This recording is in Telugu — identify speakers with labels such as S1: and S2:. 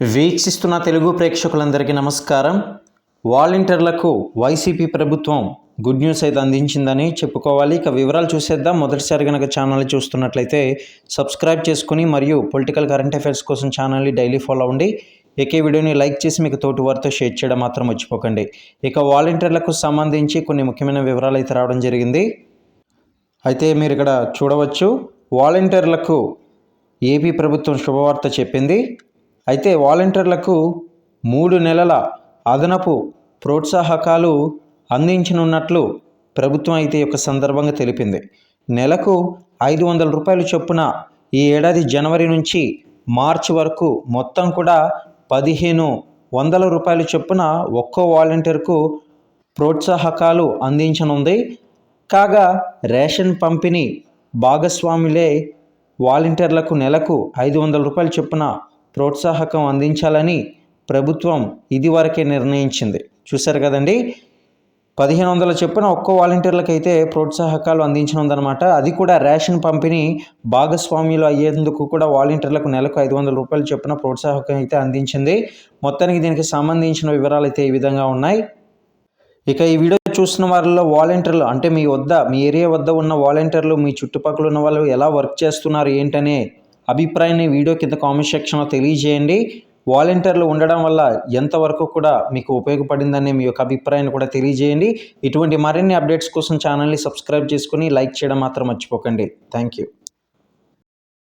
S1: వీక్షిస్తున్న తెలుగు ప్రేక్షకులందరికీ నమస్కారం. వాలంటీర్లకు వైసీపీ ప్రభుత్వం గుడ్ న్యూస్ అయితే అందించిందని చెప్పుకోవాలి. ఇక వివరాలు చూసేద్దాం. మొదటిసారి కనుక ఛానల్ చూస్తున్నట్లయితే సబ్స్క్రైబ్ చేసుకుని మరియు పొలిటికల్ కరెంట్ అఫైర్స్ కోసం ఛానల్ని డైలీ ఫాలో అవ్వండి. ఏకే వీడియోని లైక్ చేసి మీకు తోటి వారితో షేర్ చేయడం మాత్రం మర్చిపోకండి. ఇక వాలంటీర్లకు సంబంధించి కొన్ని ముఖ్యమైన వివరాలు అయితే రావడం జరిగింది. అయితే మీరు ఇక్కడ చూడవచ్చు. వాలంటీర్లకు ఏపీ ప్రభుత్వం శుభవార్త చెప్పింది. అయితే వాలంటీర్లకు మూడు నెలల అదనపు ప్రోత్సాహకాలు అందించనున్నట్లు ప్రభుత్వం అయితే ఒక యొక్క సందర్భంగా తెలిపింది. నెలకు ఐదు వందల రూపాయలు చొప్పున ఈ ఏడాది జనవరి నుంచి మార్చి వరకు మొత్తం కూడా పదిహేను వందల రూపాయల చొప్పున ఒక్కో వాలంటీర్కు ప్రోత్సాహకాలు అందించనుంది. కాగా రేషన్ పంపిణీ భాగస్వాములే వాలంటీర్లకు నెలకు ఐదు వందల రూపాయలు చొప్పున ప్రోత్సాహకం అందించాలని ప్రభుత్వం ఇదివరకే నిర్ణయించింది. చూశారు కదండి? పదిహేను వందల చొప్పున ఒక్కో వాలంటీర్లకు అయితే ప్రోత్సాహకాలు అందించనుందనమాట అది కూడా రేషన్ పంపిణీ భాగస్వామ్యులు అయ్యేందుకు కూడా వాలంటీర్లకు నెలకు ఐదు వందల రూపాయలు చొప్పున ప్రోత్సాహకం అయితే అందించింది. మొత్తానికి దీనికి సంబంధించిన వివరాలు అయితే ఈ విధంగా ఉన్నాయి. ఇక ఈ వీడియో చూస్తున్న వారిలో వాలంటీర్లు అంటే మీ వద్ద మీ ఏరియా వద్ద ఉన్న వాలంటీర్లు మీ చుట్టుపక్కల ఉన్న వాళ్ళు ఎలా వర్క్ చేస్తున్నారు ఏంటనే అభిప్రాయాన్ని వీడియో కింద కామెంట్ సెక్షన్లో తెలియజేయండి. వాలంటీర్లు ఉండడం వల్ల ఎంతవరకు కూడా మీకు ఉపయోగపడిందనే మీ యొక్క అభిప్రాయాన్ని కూడా తెలియజేయండి. ఇటువంటి మరిన్ని అప్డేట్స్ కోసం ఛానల్ని సబ్స్క్రైబ్ చేసుకుని లైక్ చేయడం మాత్రం మర్చిపోకండి. Thank you